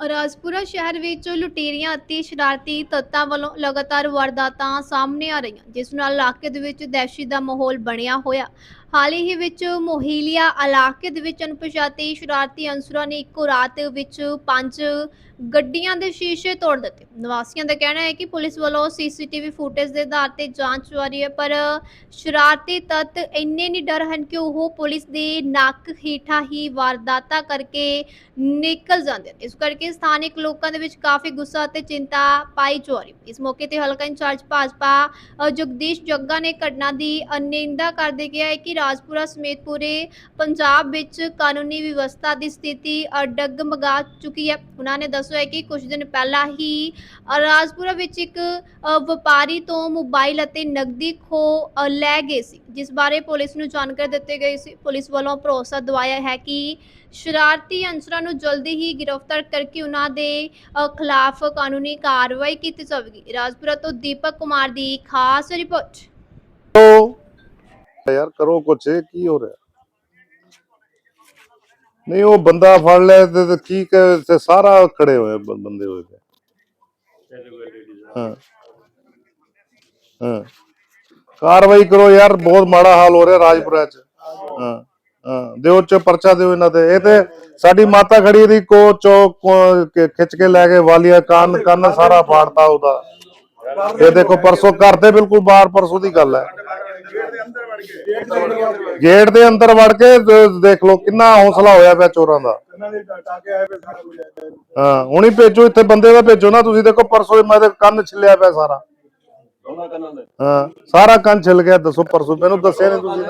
ਰਾਜਪੁਰਾ ਸ਼ਹਿਰ ਵਿੱਚ ਲੁਟੇਰੀਆਂ ਅਤੇ ਸ਼ਰਾਰਤੀ ਤੱਤਾਂ ਵੱਲੋਂ ਲਗਾਤਾਰ ਵਾਰਦਾਤਾਂ ਸਾਹਮਣੇ ਆ ਰਹੀਆਂ, ਜਿਸ ਨਾਲ ਇਲਾਕੇ ਦੇ ਵਿੱਚ ਦਹਿਸ਼ਤ ਦਾ ਮਾਹੌਲ ਬਣਿਆ ਹੋਇਆ। ਹਾਲ ਹੀ ਵਿੱਚ ਮੋਹੀਲੀਆ ਇਲਾਕੇ ਦੇ ਵਿੱਚ ਅਣਪਛਾਤੇ ਸ਼ਰਾਰਤੀ ਅਨਸਰਾਂ ਨੇ ਇੱਕੋ ਰਾਤ ਵਿੱਚ ਪੰਜ ਗੱਡੀਆਂ ਦੇ ਸ਼ੀਸ਼ੇ ਤੋੜ ਦਿੱਤੇ। ਨਿਵਾਸੀਆਂ ਦਾ ਕਹਿਣਾ ਹੈ ਕਿ ਪੁਲਿਸ ਵੱਲੋਂ ਸੀਸੀਟੀਵੀ ਫੁਟੇਜ ਦੇ ਆਧਾਰ ਤੇ ਜਾਂਚ ਜਾਰੀ ਹੈ, ਪਰ ਸ਼ਰਾਰਤੀ ਤੱਤ ਇੰਨੇ ਨਹੀਂ ਡਰ ਹਨ ਕਿ ਉਹ ਪੁਲਿਸ ਦੇ ਨੱਕ ਹੇਠਾਂ ਹੀ ਵਾਰਦਾਤਾਂ ਕਰਕੇ ਨਿਕਲ ਜਾਂਦੇ ਨੇ ਇਸ ਕਰਕੇ ਸਥਾਨਕ ਲੋਕਾਂ ਦੇ ਵਿੱਚ ਕਾਫੀ ਗੁੱਸਾ ਅਤੇ ਚਿੰਤਾ ਪਾਈ ਜਾ ਰਹੀ ਇਸ ਮੌਕੇ ਤੇ ਹਲਕਾ ਇੰਚਾਰਜ ਭਾਜਪਾ ਜਗਦੀਸ਼ ਜੱਗਾ ਨੇ ਘਟਨਾ ਦੀ ਅਨਿੰਦਾ ਕਰਦੇ ਕਿਹਾ ਹੈ ਕਿ ਰਾਜਪੁਰਾ ਸਮੇਤ ਪੂਰੇ ਪੰਜਾਬ ਵਿੱਚ ਕਾਨੂੰਨੀ ਵਿਵਸਥਾ ਦੀ ਸਥਿਤੀ ਡਗਮਗਾ ਚੁੱਕੀ ਹੈ। ਉਹਨਾਂ ਨੇ ਦੱਸਿਆ ਕਿ ਕੁਝ ਦਿਨ ਪਹਿਲਾਂ ਹੀ ਰਾਜਪੁਰਾ ਵਿੱਚ ਇੱਕ ਵਪਾਰੀ ਤੋਂ ਮੋਬਾਈਲ ਅਤੇ ਨਕਦੀ ਖੋ ਲੈ ਗਏ ਸੀ, ਜਿਸ ਬਾਰੇ ਪੁਲਿਸ ਨੂੰ ਜਾਣਕਾਰੀ ਦਿੱਤੀ ਗਈ ਸੀ। ਪੁਲਿਸ ਵੱਲੋਂ ਭਰੋਸਾ ਦਵਾਇਆ ਹੈ ਕਿ ਸ਼ਰਾਰਤੀ ਅਨਸਰਾਂ ਨੂੰ ਜਲਦੀ ਹੀ ਗ੍ਰਿਫਤਾਰ ਕਰਕੇ ਉਹਨਾਂ ਦੇ ਖਿਲਾਫ ਕਾਨੂੰਨੀ ਕਾਰਵਾਈ ਕੀਤੀ ਜਾਵੇਗੀ। ਰਾਜਪੁਰਾ ਤੋਂ ਦੀਪਕ ਕੁਮਾਰ ਦੀ ਖਾਸ ਰਿਪੋਰਟ। ਯਾਰ ਕਰੋ ਕੁਛ ਕੀ ਹੋ ਰਿਹਾ? ਨਹੀਂ, ਉਹ ਬੰਦਾ ਫੜ ਲਿਆ ਤੇ ਕੀ ਤੇ ਸਾਰਾ ਖੜੇ ਹੋਏ ਬੰਦੇ ਹੋਏ ਹਾਂ। ਹਾਂ। ਕਾਰਵਾਈ ਕਰੋ ਯਾਰ, ਬਹੁਤ ਮਾੜਾ ਹਾਲ ਹੋ ਰਿਹਾ ਰਾਜਪੁਰਾ ਚ। ਹਾਂ ਹਾਂ। ਦਿਓ ਚ ਪਰਚਾ ਦਿਓ ਇਹਨਾਂ ਤੇ। ਇਹ ਤੇ ਸਾਡੀ ਮਾਤਾ ਖੜੀ ਦੀ ਕੋ ਚੌਕ ਖਿੱਚ ਕੇ ਲੈ ਕੇ ਵਾਲੀਆ ਕੰਨ ਕੰਨ ਸਾਰਾ ਫਾੜਤਾ ਉਹਦਾ। ਇਹ ਦੇਖੋ, ਪਰਸੋਂ ਘਰ ਦੇ ਬਿਲਕੁਲ ਬਾਹਰ, ਪਰਸੋਂ ਦੀ ਗੱਲ ਹੈ। ਗੇਟ ਦੇ ਅੰਦਰ ਵੜ ਕੇ। ਦ- ਦੇਖ ਲਓ ਕਿੰਨਾ ਹੌਸਲਾ ਹੋਇਆ ਪਿਆ ਚੋਰਾਂ ਦਾ। ਹਾਂ ਹੁਣੀ ਭੇਜੋ ਇੱਥੇ ਬੰਦੇ ਦਾ ਭੇਜੋ ਨਾ ਤੁਸੀਂ ਦੇਖੋ ਪਰਸੋਂ ਮੈਂ ਤੇ ਕੰਨ ਛਿੱਲਿਆ ਪਿਆ ਸਾਰਾ। ਹਾਂ ਸਾਰਾ ਕੰਨ ਛਿੱਲ ਗਿਆ ਦੱਸੋ ਪਰਸੋਂ ਮੈਨੂੰ ਦੱਸਿਆ ਨਹੀਂ ਤੁਸੀਂ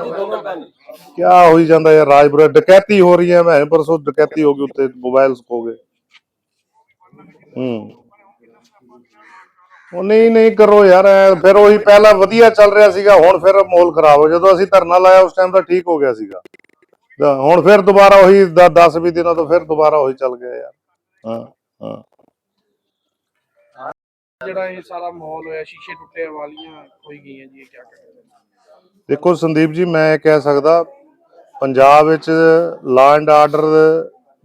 ਕੀ ਹੋਈ ਜਾਂਦਾ ਯਾਰ ਰਾਜਪੁਰਾ ਡਕੈਤੀ ਹੋ ਰਹੀ ਹੈ ਮੈਂ ਪਰਸੋਂ ਡਕੈਤੀ ਹੋ ਗਈ ਉੱਤੇ ਮੋਬਾਈਲ ਖੋ ਗਏ। ਹੂੰ। ਉਹ ਨਹੀਂ ਨਹੀਂ ਕਰੋ ਯਾਰ ਐਂ ਫਿਰ ਉਹੀ ਪਹਿਲਾਂ ਵਧੀਆ ਚੱਲ ਰਿਹਾ ਸੀਗਾ ਹੁਣ ਫਿਰ ਮਾਹੌਲ ਖਰਾਬ ਹੋ ਜਦੋਂ ਅਸੀਂ ਧਰਨਾ ਲਾਇਆ ਉਸ ਟਾਈਮ ਤਾਂ ਠੀਕ ਹੋ ਗਿਆ ਸੀਗਾ। ਤਾਂ ਹੁਣ ਫਿਰ ਦੁਬਾਰਾ ਉਹੀ 10 20 ਦਿਨਾਂ ਤੋਂ ਫਿਰ ਦੁਬਾਰਾ ਉਹੀ ਚੱਲ ਗਿਆ ਯਾਰ। ਹਾਂ ਹਾਂ। ਜਿਹੜਾ ਇਹ ਸਾਰਾ ਮਾਹੌਲ ਹੋਇਆ ਸ਼ੀਸ਼ੇ ਟੁੱਟੇ ਵਾਲੀਆਂ ਹੋਈ ਗਈਆਂ ਜੀ ਇਹ ਕੀ ਕਰੇ ਦੇਖੋ ਸੰਦੀਪ ਜੀ ਮੈਂ ਕਹਿ ਸਕਦਾ ਪੰਜਾਬ ਵਿੱਚ ਲਾ ਐਂਡ ਆਰਡਰ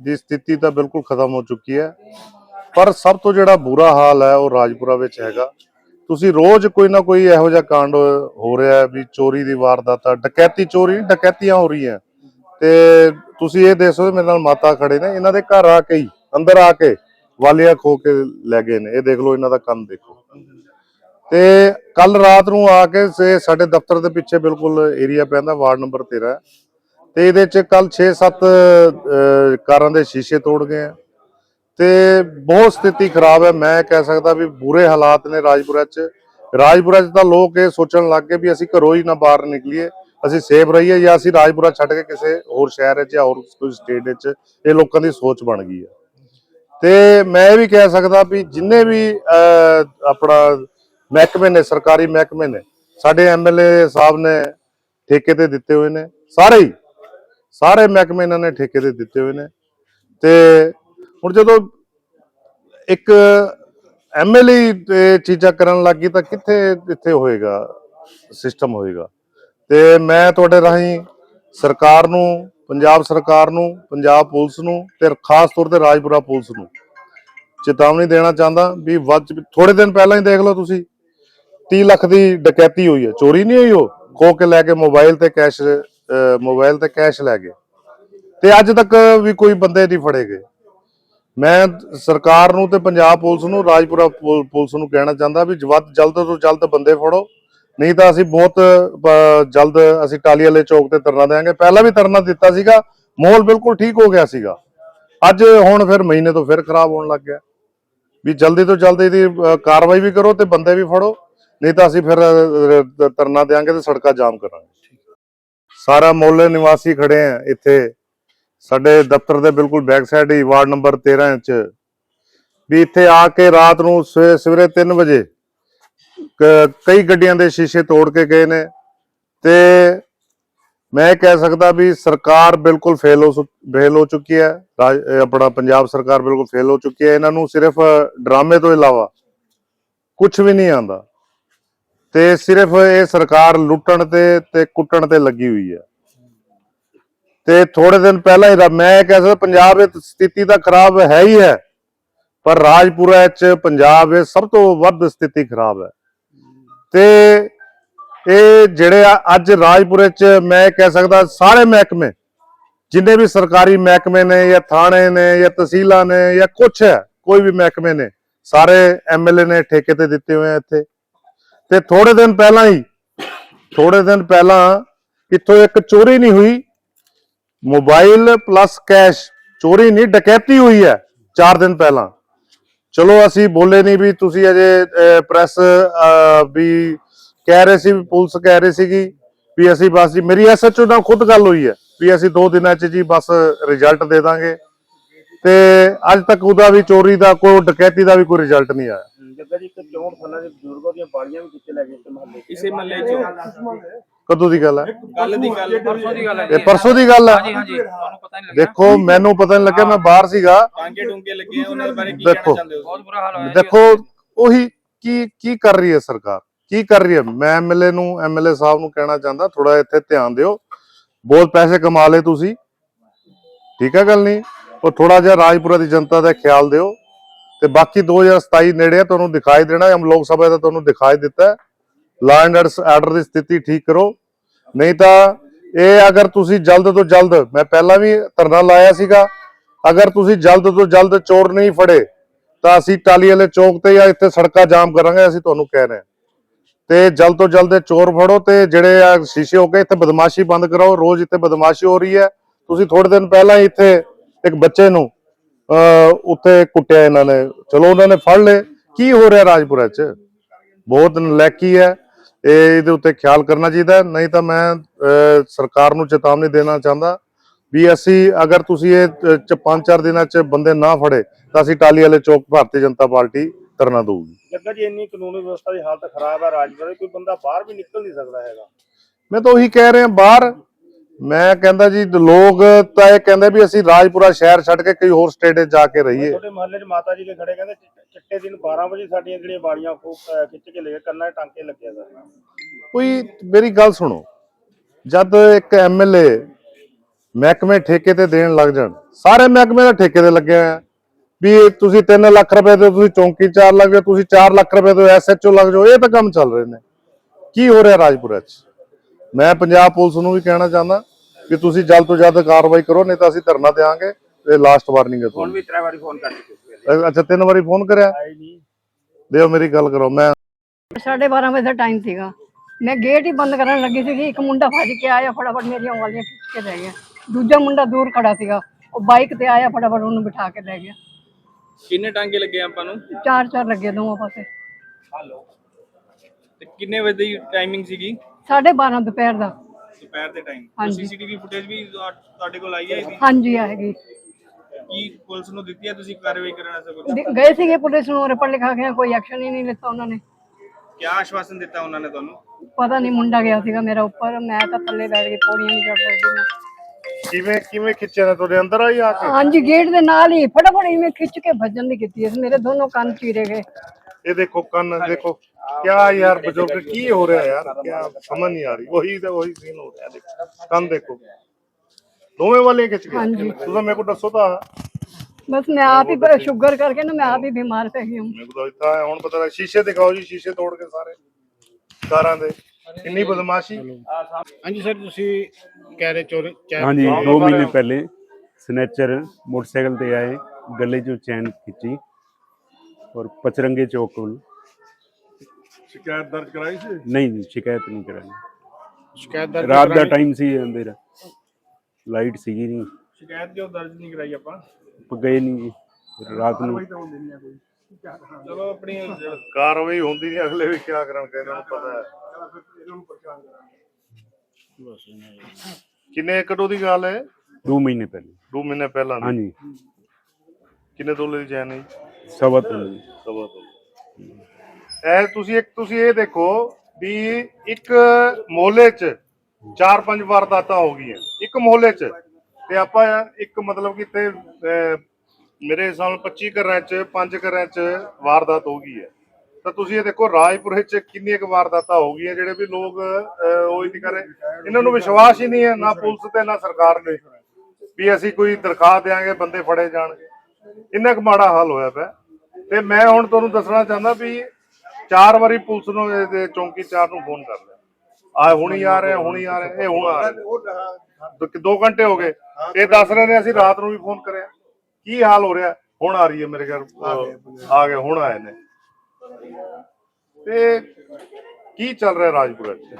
ਦੀ ਸਥਿਤੀ ਤਾਂ ਬਿਲਕੁਲ ਖਤਮ ਹੋ ਚੁੱਕੀ ਹੈ। ਪਰ ਸਭ ਤੋਂ ਜਿਹੜਾ ਬੁਰਾ ਹਾਲ ਹੈ ਉਹ ਰਾਜਪੁਰਾ ਵਿੱਚ ਹੈਗਾ। ਤੁਸੀਂ ਰੋਜ਼ ਕੋਈ ਨਾ ਕੋਈ ਇਹੋ ਜਿਹਾ ਕਾਂਡ ਹੋ ਰਿਹਾ ਹੈ ਵੀ ਚੋਰੀ ਦੀ ਵਾਰਦਾਤ ਡਕੈਤੀ ਚੋਰੀ ਡਕੈਤੀਆਂ ਹੋ ਰਹੀਆਂ। ਤੇ ਤੁਸੀਂ ਇਹ ਦੇਖੋ ਮੇਰੇ ਨਾਲ ਮਾਤਾ ਖੜੇ ਨੇ। ਇਹਨਾਂ ਦੇ ਘਰ ਆ ਕੇ ਹੀ, ਅੰਦਰ ਆ ਕੇ ਵਾਲੀਆਂ ਖੋ ਕੇ ਲੈ ਗਏ ਨੇ। ਇਹ ਦੇਖ ਲਓ, ਇਹਨਾਂ ਦਾ ਕੰਮ ਦੇਖੋ। ਤੇ ਕੱਲ ਰਾਤ ਨੂੰ ਆ ਕੇ ਸਾਡੇ ਦਫ਼ਤਰ ਦੇ ਪਿੱਛੇ ਬਿਲਕੁਲ ਏਰੀਆ ਪੈਂਦਾ, ਵਾਰਡ ਨੰਬਰ 13 ਤੇ ਇਹਦੇ ਚ ਕੱਲ 6-7 ਕਾਰਾਂ ਦੇ ਸ਼ੀਸ਼ੇ ਤੋੜ ਗਏ ਆ। ਤੇ ਬਹੁਤ ਸਥਿਤੀ ਖਰਾਬ ਹੈ। ਮੈਂ ਕਹਿ ਸਕਦਾ ਵੀ ਬੁਰੇ ਹਾਲਾਤ ਨੇ ਰਾਜਪੁਰਾ ਚ। ਰਾਜਪੁਰਾ ਚ ਤਾਂ ਲੋਕ ਇਹ ਸੋਚਣ ਲੱਗ ਗਏ ਵੀ ਅਸੀਂ ਘਰੋਂ ਹੀ ਨਾ ਬਾਹਰ ਨਿਕਲੀਏ। ਅਸੀਂ ਸੇਫ ਰਹੀਏ ਜਾਂ ਅਸੀਂ ਰਾਜਪੁਰਾ ਛੱਡ ਕੇ ਕਿਸੇ ਹੋਰ ਸ਼ਹਿਰ ਵਿੱਚ ਜਾਂ ਹੋਰ ਕੋਈ ਸਟੇਟ ਵਿੱਚ ਇਹ ਲੋਕਾਂ ਦੀ ਸੋਚ ਬਣ ਗਈ ਹੈ। ਤੇ ਮੈਂ ਇਹ ਵੀ ਕਹਿ ਸਕਦਾ ਵੀ ਜਿੰਨੇ ਵੀ ਆਪਣਾ ਮਹਿਕਮੇ ਨੇ, ਸਰਕਾਰੀ ਮਹਿਕਮੇ ਨੇ, ਸਾਡੇ ਐਮਐਲਏ ਸਾਹਿਬ ਨੇ ਠੇਕੇ ਤੇ ਦਿੱਤੇ ਹੋਏ ਨੇ। ਸਾਰੇ ਹੀ, ਸਾਰੇ ਮਹਿਕਮੇ ਇਹਨਾਂ ਨੇ ਠੇਕੇ ਤੇ ਦਿੱਤੇ ਹੋਏ ਨੇ। ਤੇ ਹੁਣ ਜਦੋਂ ਇੱਕ ਐਮਐਲਏ ਤੇ ਚੀਜ਼ਾਂ ਕਰਨ ਲੱਗੀ ਤਾਂ ਕਿੱਥੇ ਇੱਥੇ ਹੋਏਗਾ ਸਿਸਟਮ ਹੋਏਗਾ? ਤੇ ਮੈਂ ਤੁਹਾਡੇ ਰਾਹੀਂ ਸਰਕਾਰ ਨੂੰ, ਪੰਜਾਬ ਸਰਕਾਰ ਨੂੰ, ਪੰਜਾਬ ਪੁਲਿਸ ਨੂੰ ਤੇ ਖਾਸ ਤੌਰ ਤੇ ਰਾਜਪੁਰਾ ਪੁਲਿਸ ਨੂੰ ਚੇਤਾਵਨੀ ਦੇਣਾ ਚਾਹੁੰਦਾ ਵੀ ਵੱਧ ਥੋੜੇ ਦਿਨ ਪਹਿਲਾਂ ਹੀ ਦੇਖ ਲਓ ਤੁਸੀਂ 30 ਲੱਖ ਦੀ ਡਕੈਤੀ ਹੋਈ ਹੈ। ਚੋਰੀ ਨਹੀਂ ਹੋਈ ਉਹ? ਖੋ ਕੇ ਲੈ ਕੇ ਮੋਬਾਈਲ ਤੇ ਕੈਸ਼ ਮੋਬਾਈਲ ਤੇ ਕੈਸ਼ ਲੈ ਗਏ। ਤੇ ਅੱਜ ਤੱਕ ਵੀ ਕੋਈ ਬੰਦੇ ਨਹੀਂ ਫੜੇ ਗਏ। ਮੈਂ ਸਰਕਾਰ ਨੂੰ ਤੇ ਪੰਜਾਬ ਪੁਲਿਸ ਨੂੰ, ਰਾਜਪੁਰਾ ਪੁਲਿਸ ਨੂੰ ਕਹਿਣਾ ਚਾਹੁੰਦਾ ਵੀ ਵੱਧ ਜਲਦ ਤੋਂ ਜਲਦ ਬੰਦੇ ਫੜੋ। ਨਹੀਂ ਤਾਂ ਅਸੀਂ ਬਹੁਤ ਜਲਦ ਅਸੀਂ ਟਾਲੀ ਵਾਲੇ ਚੌਕ ਤੇ ਧਰਨਾ ਦੇਵਾਂਗੇ। ਪਹਿਲਾਂ ਵੀ ਧਰਨਾ ਦਿੱਤਾ ਸੀਗਾ, ਮਾਹੌਲ ਬਿਲਕੁਲ ਠੀਕ ਹੋ ਗਿਆ ਸੀਗਾ। ਅੱਜ ਹੁਣ ਫਿਰ ਮਹੀਨੇ ਤੋਂ ਫਿਰ ਖਰਾਬ ਹੋਣ ਲੱਗ ਗਿਆ। ਵੀ ਜਲਦੀ ਤੋਂ ਜਲਦੀ ਇਹਦੀ ਕਾਰਵਾਈ ਵੀ ਕਰੋ ਤੇ ਬੰਦੇ ਵੀ ਫੜੋ। ਨਹੀਂ ਤਾਂ ਅਸੀਂ ਫਿਰ ਧਰਨਾ ਦੇਵਾਂਗੇ ਤੇ ਸੜਕਾਂ ਜਾਮ ਕਰਾਂਗੇ। ਸਾਰਾ ਮੁਹੱਲੇ ਨਿਵਾਸੀ ਖੜੇ ਆ ਇੱਥੇ। ਸਾਡੇ ਦਫ਼ਤਰ ਦੇ ਬਿਲਕੁਲ ਬੈਕ ਸਾਈਡ ਹੀ ਵਾਰਡ ਨੰਬਰ 13 ਚ ਵੀ ਇੱਥੇ ਆ ਕੇ ਰਾਤ ਨੂੰ ਸਵੇ- ਸਵੇਰੇ 3 ਵਜੇ ਕਈ ਗੱਡੀਆਂ ਦੇ ਸ਼ੀਸ਼ੇ ਤੋੜ ਕੇ ਗਏ ਨੇ ਤੇ ਮੈਂ ਕਹਿ ਸਕਦਾ ਵੀ ਸਰਕਾਰ ਬਿਲਕੁਲ ਫੇਲ ਹੋ ਫੇਲ ਹੋ ਚੁੱਕੀ ਹੈ। ਰਾਜ- ਆਪਣਾ ਪੰਜਾਬ ਸਰਕਾਰ ਬਿਲਕੁਲ ਫੇਲ ਹੋ ਚੁੱਕੀ ਹੈ। ਇਹਨਾਂ ਨੂੰ ਸਿਰਫ ਡਰਾਮੇ ਤੋਂ ਇਲਾਵਾ ਕੁਝ ਵੀ ਨਹੀਂ ਆਂਦਾ ਤੇ ਸਿਰਫ ਇਹ ਸਰਕਾਰ ਲੁੱਟਣ ਤੇ ਤੇ ਕੁੱਟਣ ਤੇ ਲੱਗੀ ਹੋਈ ਹੈ। ਤੇ ਥੋੜੇ ਦਿਨ ਪਹਿਲਾਂ ਹੀ ਮੈਂ ਇਹ ਕਹਿ ਸਕਦਾ ਪੰਜਾਬ ਵਿੱਚ ਸਥਿਤੀ ਤਾਂ ਖਰਾਬ ਹੈ ਹੀ ਹੈ, ਪਰ ਰਾਜਪੁਰਾ ਚ ਪੰਜਾਬ ਵਿੱਚ ਸਭ ਤੋਂ ਵੱਧ ਸਥਿਤੀ ਖਰਾਬ ਹੈ। ਤੇ ਇਹ ਜਿਹੜੇ ਅੱਜ ਰਾਜਪੁਰੇ ਚ ਮੈਂ ਕਹਿ ਸਕਦਾ ਸਾਰੇ ਮਹਿਕਮੇ, ਜਿੰਨੇ ਵੀ ਸਰਕਾਰੀ ਮਹਿਕਮੇ ਨੇ ਜਾਂ ਥਾਣੇ ਨੇ ਜਾਂ ਤਹਿਸੀਲਾਂ ਨੇ ਜਾਂ ਕੁਛ ਹੈ, ਕੋਈ ਵੀ ਮਹਿਕਮੇ ਨੇ, ਸਾਰੇ ਐਮਐਲਏ ਨੇ ਠੇਕੇ ਤੇ ਦਿੱਤੇ ਹੋਏ ਆ ਇੱਥੇ। ਤੇ ਥੋੜੇ ਦਿਨ ਪਹਿਲਾਂ ਹੀ, ਥੋੜੇ ਦਿਨ ਪਹਿਲਾਂ ਇੱਥੋਂ ਇੱਕ ਚੋਰੀ ਨਹੀਂ ਹੋਈ ਮੋਬਾਈਲ ਪਲੱਸ ਕੈਸ਼ ਚੋਰੀ ਨਹੀਂ ਡਕੈਤੀ ਹੋਈ ਹੈ 4 ਦਿਨ ਪਹਿਲਾਂ। ਚਲੋ ਅਸੀਂ ਬੋਲੇ ਨਹੀਂ ਵੀ ਤੁਸੀਂ ਅਜੇ ਪ੍ਰੈਸ ਵੀ ਕਹਿ ਰਹੇ ਸੀ ਵੀ ਪੁਲਿਸ ਕਹਿ ਰਹੀ ਸੀਗੀ ਵੀ ਅਸੀਂ ਬਸ ਜੀ ਮੇਰੀ ਐਸਐਚਓ ਨਾਲ ਖੁਦ ਗੱਲ ਹੋਈ ਹੈ ਵੀ ਅਸੀਂ 2 ਦਿਨਾਂ 'ਚ ਜੀ ਬਸ ਰਿਜ਼ਲਟ ਦੇ ਦਾਂਗੇ। ਤੇ ਅੱਜ ਤੱਕ ਉਹਦਾ ਵੀ ਚੋਰੀ ਦਾ ਕੋਈ ਡਕੈਤੀ ਦਾ ਵੀ ਕੋਈ ਰਿਜ਼ਲਟ ਨਹੀਂ ਆਇਆ। ਜੱਗਾ ਜੀ ਇੱਕ ਚੋਣ ਫਲਾਂ ਦੇ ਬਜ਼ੁਰਗਾਂ ਦੀਆਂ ਬਾੜੀਆਂ ਵੀ ਕਿੱਥੇ ਲੈ ਗਏ ਇਸ ਮਹੱਲੇ ਇਸੇ ਮਹੱਲੇ 'ਚ। ਕਦੋਂ ਦੀ ਗੱਲ ਹੈ? ਕੱਲ ਦੀ ਗੱਲ ਪਰਸੋਂ ਦੀ ਗੱਲ ਹੈ ਇਹ ਪਰਸੋਂ ਦੀ ਗੱਲ ਹੈ ਹਾਂਜੀ ਤੁਹਾਨੂੰ ਪਤਾ ਨਹੀਂ ਲੱਗਿਆ। ਦੇਖੋ ਮੈਨੂੰ ਪਤਾ ਨਹੀਂ ਲੱਗਿਆ ਮੈਂ ਬਾਹਰ ਸੀਗਾ। ਟਾਂਗੇ ਟੁੰਗੇ ਲੱਗੇ ਆ ਉਹਨਾਂ ਦੇ ਬਾਰੇ ਕੀ। ਕਹਿਣਾ ਚਾਹੁੰਦੇ ਹੋ ਬਹੁਤ ਬੁਰਾ ਹਾਲ ਹੋਇਆ ਦੇਖੋ ਉਹੀ ਕੀ ਕੀ ਕਰ ਰਹੀ ਹੈ ਸਰਕਾਰ? ਕੀ ਕਰ ਰਹੀ ਹੈ? ਮੈਂ ਐਮਐਲਏ ਨੂੰ ਐਮਐਲਏ ਸਾਹਿਬ ਨੂੰ ਕਹਿਣਾ ਚਾਹੁੰਦਾ ਥੋੜਾ ਇੱਥੇ ਧਿਆਨ ਦਿਓ। ਬਹੁਤ ਪੈਸੇ ਕਮਾ ਲਏ ਤੁਸੀਂ। ਠੀਕ ਹੈ ਗੱਲ ਨਹੀਂ? ਉਹ ਥੋੜਾ ਜਿਹਾ ਰਾਜਪੁਰਾ ਦੀ ਜਨਤਾ ਦਾ ਖਿਆਲ ਦਿਓ। ਤੇ ਬਾਕੀ 2027 ਨੇੜੇ ਆ ਤੁਹਾਨੂੰ ਦਿਖਾਈ ਦੇਣਾ। ਹਮ ਲੋਕ ਸਭਾ ਦਾ ਤੁਹਾਨੂੰ ਦਿਖਾਈ ਦਿੱਤਾ ਲਾ ਐਂਡ ਆਰਡਰ ਦੀ ਸਥਿਤੀ ਠੀਕ ਕਰੋ। ਨਹੀਂ ਤਾਂ ਇਹ ਅਗਰ ਤੁਸੀਂ ਜਲਦ ਤੋਂ ਜਲਦ, ਮੈਂ ਪਹਿਲਾਂ ਵੀ ਧਰਨਾ ਲਾਇਆ ਸੀਗਾ, ਅਗਰ ਤੁਸੀਂ ਜਲਦ ਤੋਂ ਜਲਦ ਚੋਰ ਨਹੀਂ ਫੜੇ, ਤਾਂ ਅਸੀਂ ਟਾਲੀ ਵਾਲੇ ਚੌਕ ਤੇ ਜਾਂ ਇੱਥੇ ਸੜਕਾਂ ਜਾਮ ਕਰਾਂਗੇ, ਅਸੀਂ ਤੁਹਾਨੂੰ ਕਹਿ ਰਹੇ ਤੇ ਜਲਦ ਤੋਂ ਜਲਦ ਚੋਰ ਫੜੋ ਤੇ ਜਿਹੜੇ ਆ ਸ਼ੀਸ਼ੇ ਹੋ ਕੇ ਇੱਥੇ ਬਦਮਾਸ਼ੀ ਬੰਦ ਕਰਾਓ। ਰੋਜ਼ ਇੱਥੇ ਬਦਮਾਸ਼ੀ ਹੋ ਰਹੀ ਹੈ। ਤੁਸੀਂ ਥੋੜੇ ਦਿਨ ਪਹਿਲਾਂ ਹੀ ਇੱਥੇ ਇੱਕ ਬੱਚੇ ਨੂੰ, ਅਹ, ਉੱਥੇ ਕੁੱਟਿਆ ਇਹਨਾਂ ਨੇ। ਚਲੋ ਉਹਨਾਂ ਨੇ ਫੜ ਲਏ। ਕੀ ਹੋ ਰਿਹਾ ਰਾਜਪੁਰਾ 'ਚ? ਬਹੁਤ ਨਲੈਕੀ ਹੈ। ਇਹ ਇਹਦੇ ਉੱਤੇ ਖਿਆਲ ਕਰਨਾ ਚਾਹੀਦਾ। ਨਹੀਂ ਤਾਂ ਮੈਂ ਸਰਕਾਰ ਨੂੰ ਚੇਤਾਵਨੀ ਦੇਣਾ ਚਾਹੁੰਦਾ ਵੀ ਅਸੀਂ ਅਗਰ ਤੁਸੀਂ ਇਹ ਚ ਪੰਜ ਚਾਰ ਦਿਨਾਂ 'ਚ ਬੰਦੇ ਨਾ ਫੜੇ ਤਾਂ ਅਸੀਂ ਟਾਲੀ ਵਾਲੇ ਚੌਕ ਭਾਰਤੀ ਜਨਤਾ ਪਾਰਟੀ ਧਰਨਾ ਦਊਗੀ ਜੱਗਾ ਜੀ ਇੰਨੀ ਕਾਨੂੰਨੀ ਵਿਵਸਥਾ ਦੀ ਹਾਲਤ ਖਰਾਬ ਹੈ ਰਾਜਪੁਰਾ ਦੀ ਕੋਈ ਬੰਦਾ ਬਾਹਰ ਵੀ ਨਿਕਲ ਨਹੀਂ ਸਕਦਾ ਹੈਗਾ ਮੈਂ ਤਾਂ ਉਹੀ ਕਹਿ ਰਿਹਾ ਬਾਹਰ ਮੈਂ ਕਹਿੰਦਾ ਜੀ ਲੋਕ ਤਾਂ ਇਹ ਕਹਿੰਦੇ ਵੀ ਅਸੀਂ ਰਾਜਪੁਰਾ ਸ਼ਹਿਰ ਛੱਡ ਕੇ ਕੋਈ ਹੋਰ ਸਟੇਟ 'ਚ ਜਾ ਕੇ ਰਹੀਏ। ਤੁਹਾਡੇ ਮਹੱਲੇ 'ਚ ਮਾਤਾ ਜੀ ਦੇ ਖੜੇ ਕਹਿੰਦੇ ਚਿੱਟੇ ਦਿਨ 12 ਵਜੇ ਸਾਡੀਆਂ ਜਿਹੜੀਆਂ ਬਾੜੀਆਂ ਖਿੱਚ ਕੇ ਲੈ ਕੰਨਾਂ 'ਚ ਟਾਂਕੇ ਲੱਗਿਆ ਸਰ। ਕੋਈ ਮੇਰੀ ਗੱਲ ਸੁਣੋ ਜਦ ਇੱਕ ਐਮਐਲਏ ਮਹਿਕਮੇ ਠੇਕੇ ਤੇ ਦੇਣ ਲੱਗ ਜਾਣ ਸਾਰੇ ਮਹਿਕਮੇ ਦਾ ਠੇਕੇ ਤੇ ਲੱਗੇ ਹੋਏ ਆ ਵੀ ਤੁਸੀਂ 3 ਲੱਖ ਰੁਪਏ ਦੇ ਤੁਸੀਂ ਚੌਂਕੀ 4 ਲੱਗ ਜਾਓ ਤੁਸੀਂ 4 ਲੱਖ ਰੁਪਏ ਦੇ ਐਸਐਚਓ ਲੱਗ ਜਾਓ ਇਹ ਤਾਂ ਕੰਮ ਚੱਲ ਰਹੇ ਨੇ। ਕੀ ਹੋ ਰਿਹਾ ਰਾਜਪੁਰਾ 'ਚ? ਮੈਂ ਪੰਜਾਬ ਪੁਲਿਸ ਨੂੰ ਵੀ ਕਹਿਣਾ ਚਾਹੁੰਦਾ ਕਿ ਤੁਸੀਂ ਜਲਦ ਤੋਂ ਜਲਦ ਕਾਰਵਾਈ ਕਰੋ ਨਹੀਂ ਤਾਂ ਅਸੀਂ ਧਰਨਾ ਦੇਵਾਂਗੇ ਇਹ ਲਾਸਟ ਵਾਰਨਿੰਗ ਹੈ ਹੁਣ ਤੁਹਾਨੂੰ ਵੀ ਤਰੇ ਵਾਰੀ ਫੋਨ ਕਰ ਚੁੱਕੇ ਅੱਛਾ ਤਿੰਨ ਵਾਰੀ ਫੋਨ ਕਰਿਆ? ਦਿਓ ਮੇਰੀ ਗੱਲ ਕਰੋ ਮੈਂ ਸਾਢੇ 12 ਵਜੇ ਦਾ ਟਾਈਮ ਸੀਗਾ। ਮੈਂ ਗੇਟ ਹੀ ਬੰਦ ਕਰਨ ਲੱਗੀ ਸੀ ਇੱਕ ਮੁੰਡਾ ਭੱਜ ਕੇ ਆਇਆ ਫਟਾਫਟ ਮੇਰੀਆਂ ਵਾਲੀਆਂ ਖਿੱਚ ਕੇ ਲੈ ਗਿਆ। ਦੂਜਾ ਮੁੰਡਾ ਦੂਰ ਖੜਾ ਸੀਗਾ ਉਹ ਬਾਈਕ ਤੇ ਆਇਆ ਫਟਾਫਟ ਉਹਨੂੰ ਬਿਠਾ ਕੇ ਲੈ ਗਿਆ। ਕਿੰਨੇ ਟਾਂਗੇ ਲੱਗੇ ਆਪਾਂ ਨੂੰ? ਚਾਰ ਚਾਰ ਲੱਗੇ ਦੋਵਾਂ ਪਾਸੇ। ਤੇ ਕਿੰਨੇ ਵਜੇ ਦੀ ਟਾਈਮਿੰਗ ਸੀਗੀ? ਸਾਢੇ 12 ਦੁਪਹਿਰ ਦਾ। ਦੁਪਹਿਰ ਦੇ ਟਾਈਮ ਹਾਂਜੀ। ਸੀਸੀਟੀਵੀ ਫੁਟੇਜ ਵੀ ਤੁਹਾ- ਤੁਹਾਡੇ ਕੋਲ ਆਈ ਹੈ ਇਹਦੀ ਹਾਂਜੀ ਆਏਗੀ। ਕੀ ਪੁਲਿਸ ਨੂੰ ਦਿੱਤੀ ਹੈ ਤੁਸੀਂ ਕਾਰਵਾਈ ਕਰਨ ਵਾਸਤੇ ਕੁਝ ਦ- ਗਏ ਸੀਗੇ ਪੁਲਿਸ ਨੂੰ ਰਿਪੋਰਟ ਲਿਖਾ ਕੇ ਕੋਈ ਐਕਸ਼ਨ ਹੀ ਨਹੀਂ ਲਿੱਤਾ ਉਹਨਾਂ ਨੇ। ਕੀ ਆਸ਼ਵਾਸਨ ਦਿੱਤਾ ਉਹਨਾਂ ਨੇ ਤੁਹਾਨੂੰ? ਪਤਾ ਨਹੀਂ ਮੁੰਡਾ ਗਿਆ ਸੀਗਾ ਮੇਰਾ ਉੱਪਰ ਮੈਂ ਤਾਂ ਥੱਲੇ ਬੈਠ ਕੇ ਪੌੜੀਆਂ ਨਹੀਂ ਚੜ ਸਕਦੀ ਮੈਂ ਕਿਵੇਂ ਕਿਵੇਂ ਖਿੱਚਿਆ ਨੇ ਤੁਹਾਡੇ? ਅੰਦਰ ਆਈ ਆ ਕੇ? ਹਾਂਜੀ ਗੇਟ ਦੇ ਨਾਲ ਹੀ ਫਟਾਫਟ ਇਵੇਂ ਖਿੱਚ ਕੇ ਭੱਜਣ ਦੀ ਕੀਤੀ ਸੀ ਮੇਰੇ ਦੋਨੋਂ ਕੰਨ ਚੀਰੇ ਗਏ। ਇਹ ਦੇਖੋ ਕੰਨ ਦੇਖੋ। ਕਿਆ ਯਾਰ ਬਜ਼ੁਰਗ ਕੀ ਹੋ ਰਿਹਾ ਯਾਰ? ਕਿਆ ਸਮਝ ਨਹੀਂ ਆ ਰਹੀ। ਵਹੀ ਤੇ ਵਹੀ ਸੀਨ ਹੋ ਰਿਹਾ ਦੇਖੋ। ਕੰਨ ਦੇਖੋ। ਦੋਵੇਂ ਵਾਲੇ ਖਿੱਚ ਗਏ ਹਾਂਜੀ। ਤੁਸੀਂ ਮੇਰੇ ਕੋਲ ਦੱਸੋ ਤਾਂ। ਬਸ ਮੈਂ ਆਪ ਹੀ ਬ- ਸ਼ੂਗਰ ਕਰਕੇ ਨਾ ਮੈਂ ਆਪ ਹੀ ਬਿਮਾਰ ਪੈ ਗਈ ਹਾਂ। ਮੇਰੇ ਕੋਲ ਤਾਂ ਇੱਥਾ ਹੁਣ ਪਤਾ ਲੱਗ ਸ਼ੀਸ਼ੇ ਦਿਖਾਓ ਜੀ ਸ਼ੀਸ਼ੇ ਤੋੜ ਕੇ ਸਾਰੇ। ਕਾਰਾਂ ਦੇ। ਇੰਨੀ ਬਦਮਾਸ਼ੀ। ਹਾਂਜੀ ਸਰ ਤੁਸੀਂ ਕਹਿ ਰਹੇ ਚੋਰੀ ਹਾਂਜੀ 2 ਮਹੀਨੇ ਪਹਿਲੇ ਸਨੈਚਰ ਮੋਟਰਸਾਈਕਲ ਤੇ ਆਏ ਗੱਲੇ ਚੋਂ ਚੈਨ ਖਿੱਚੀ। ਔਰ ਪਚਰੰਗੇ ਚੌਕ ਕੋਲ ਸ਼ਿਕਾਇਤ ਦਰਜ ਕਰਾਈ ਸੀ ਨਹੀਂ ਜੀ ਸ਼ਿਕਾਇਤ ਨਹੀਂ ਕਰਾਈ ਸ਼ਿਕਾਇਤ ਦਰਜ ਰਾਤ ਦਾ ਟਾਈਮ ਸੀ ਅੰਧੇਰਾ ਲਾਈਟ ਸੀਗੀ ਨਹੀਂ ਸ਼ਿਕਾਇਤ ਕਿਉਂ ਦਰਜ ਨਹੀਂ ਕਰਾਈ ਆਪਾਂ ਆਪਾਂ ਗਏ ਨਹੀਂ ਜੀ ਰਾਤ ਨੂੰ ਚਲੋ ਆਪਣੀ ਕਾਰਵਾਈ ਹੁੰਦੀ ਨਹੀਂ ਅਗਲੇ ਵੀ ਕਿਆ ਕਰਨਗੇ ਇਹਨਾਂ ਨੂੰ ਪਤਾ ਹੈ ਕਿੰਨੇ ਕਦੋਂ ਦੀ ਗੱਲ ਹੈ 2 ਮਹੀਨੇ ਪਹਿਲੇ 2 ਮਹੀਨੇ ਪਹਿਲਾਂ ਦੀ। ਹਾਂਜੀ ਕਿੰਨੇ ਤੋਲੇ ਦੀ ਚੈਨ ਹੈ ਜੀ? ਸਵਾ ਤੋਂ ਜੀ। ਸਵਾ ਤੋਲੇ। ਇਹ ਤੁਸੀਂ ਇੱਕ ਤੁਸੀਂ ਇਹ ਦੇਖੋ ਵੀ ਇੱਕ ਮੁਹੱਲੇ 'ਚ ਚਾਰ ਪੰਜ ਵਾਰਦਾਤਾਂ ਹੋ ਗਈਆਂ। ਇੱਕ ਮੁਹੱਲੇ 'ਚ। ਤੇ ਆਪਾਂ ਇੱਕ ਮਤਲਬ ਕਿ ਤੇ ਮੇਰੇ ਹਿਸਾਬ ਨਾਲ 25 ਘਰਾਂ 'ਚ ਪੰਜ ਘਰਾਂ 'ਚ ਵਾਰਦਾਤ ਹੋ ਗਈ ਹੈ। ਤਾਂ ਤੁਸੀਂ ਇਹ ਦੇਖੋ ਰਾਜਪੁਰੇ 'ਚ ਕਿੰਨੀਆਂ ਕੁ ਵਾਰਦਾਤਾਂ ਹੋ ਗਈਆਂ ਜਿਹੜੇ ਵੀ ਲੋਕ ਉਹ ਹੀ ਕਰ ਇਹਨਾਂ ਨੂੰ ਵਿਸ਼ਵਾਸ ਹੀ ਨਹੀਂ ਹੈ ਨਾ ਪੁਲਿਸ ਤੇ ਨਾ ਸਰਕਾਰ ਤੇ ਵੀ ਅਸੀਂ ਕੋਈ ਦਰਖਾਸਤ ਦੇਾਂਗੇ ਬੰਦੇ ਫੜੇ ਜਾਣਗੇ। ਇੰਨਾ ਕੁ ਮਾੜਾ ਹਾਲ ਹੋਇਆ ਪਿਆ। ਤੇ ਮੈਂ ਹੁਣ ਤੁਹਾਨੂੰ ਦੱਸਣਾ ਚਾਹੁੰਦਾ ਵੀ ਚਾਰ ਵਾਰੀ ਪੁਲਿਸ ਨੂੰ ਇਹਦੇ ਚੌਂਕੀ ਚਾਰ ਨੂੰ ਫੋਨ ਕਰ ਲਿਆ। ਆ ਹੁਣੀ ਆ ਰਹੇ, ਹੁਣੀ ਆ ਰਹੇ, ਇਹ ਹੁਣ ਆ ਰਹੇ। ਨੇ। ਘੰਟੇ ਹੋ ਗਏ। ਇਹ ਦੱਸ ਰਹੇ ਨੇ, ਅਸੀਂ ਰਾਤ ਨੂੰ ਵੀ ਫੋਨ ਕਰਿਆ। ਕੀ ਹਾਲ ਹੋ ਰਿਹਾ? ਹੁਣ ਆ ਰਹੀ ਹੈ ਮੇਰੇ ਘਰ ਆ ਗਏ, ਹੁਣ ਆਏ ਨੇ। ਤੇ ਕੀ ਚੱਲ ਰਿਹਾ ਰਾਜਪੁਰਾ ਚ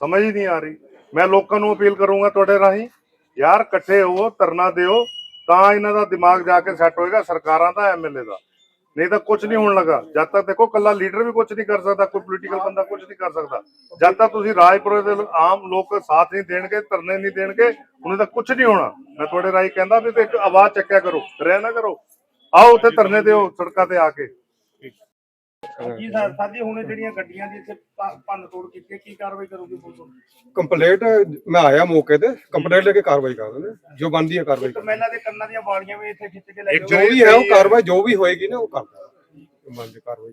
ਸਮਝ ਹੀ ਨਹੀਂ ਆ ਰਹੀ। ਮੈਂ ਲੋਕਾਂ ਨੂੰ ਅਪੀਲ ਕਰੂੰਗਾ ਤੁਹਾਡੇ ਰਾਹੀਂ, ਯਾਰ ਇਕੱਠੇ ਹੋ ਧਰਨਾ ਦਿਓ। ਤਾਂ ਇਹਨਾਂ ਦਾ ਦਿਮਾਗ ਜਾ ਕੇ ਸੈੱਟ ਹੋਏਗਾ, ਸਰਕਾਰਾਂ ਦਾ ਐਮਐਲਏ ਦਾ। ਨਹੀਂ ਤਾਂ ਕੁਝ ਨਹੀਂ ਹੋਣ ਲੱਗਾ। ਜਦ ਤੱਕ ਦੇਖੋ ਕੱਲਾ ਲੀਡਰ ਵੀ ਕੁਝ ਨਹੀਂ ਕਰ ਸਕਦਾ, ਕੋਈ ਪੋਲੀਟੀਕਲ ਬੰਦਾ ਕੁਝ ਨਹੀਂ ਕਰ ਸਕਦਾ। ਜਦ ਤੱਕ ਤੁਸੀਂ ਰਾਜਪੁਰੇ ਦੇ ਆਮ ਲੋਕ ਸਾਥ ਨਹੀਂ ਦੇਣਗੇ, ਧਰਨੇ ਨਹੀਂ ਦੇਣਗੇ ਉਹਨਾਂ ਤਾਂ ਕੁਝ ਨਹੀਂ ਹੋਣਾ। ਮੈਂ ਤੁਹਾਡੇ ਰਾਹੀਂ ਕਹਿੰਦਾ ਵੀ ਤੇ ਇੱਕ ਆਵਾਜ਼ ਚੱਕਿਆ ਕਰੋ ਰਹਿ ਨਾ ਕਰੋ। ਆਓ ਉੱਥੇ ਧਰਨੇ ਦਿਓ ਸੜਕਾਂ ਤੇ ਆ ਕੇ। ਕੀ ਸਰ ਸਾਡੀ ਹੁਣ ਜਿਹੜੀਆਂ ਗੱਡੀਆਂ ਦੀ ਇੱਥੇ ਭੰਨ ਤੋੜ ਕੀਤੀ ਹੈ, ਕੀ ਕਾਰਵਾਈ ਕਰੂਗੀ ਪੁਲਿਸ ਕੰਪਲੇਂਟ ਮੈਂ ਆਇਆ ਮੌਕੇ ਤੇ ਕੰਪਲੇਂਟ ਲੈ ਕੇ ਕਾਰਵਾਈ ਕਰ ਦਿੰਦੇ ਜੋ ਬਣਦੀ ਹੈ ਕਾਰਵਾਈ ਮਹਿਲਾ ਦੇ ਕੰਨਾਂ ਦੀਆਂ ਵਾਲੀਆਂ ਵੀ ਇੱਥੇ ਖਿੱਚ ਕੇ ਲੈ ਗਏ। ਜੋ ਵੀ ਹੈ ਉਹ ਕਾਰਵਾਈ ਜੋ ਵੀ ਹੋਏਗੀ ਨਾ ਉਹ ਕਰ ਜੋ ਬਣਦੀ ਕਾਰਵਾਈ।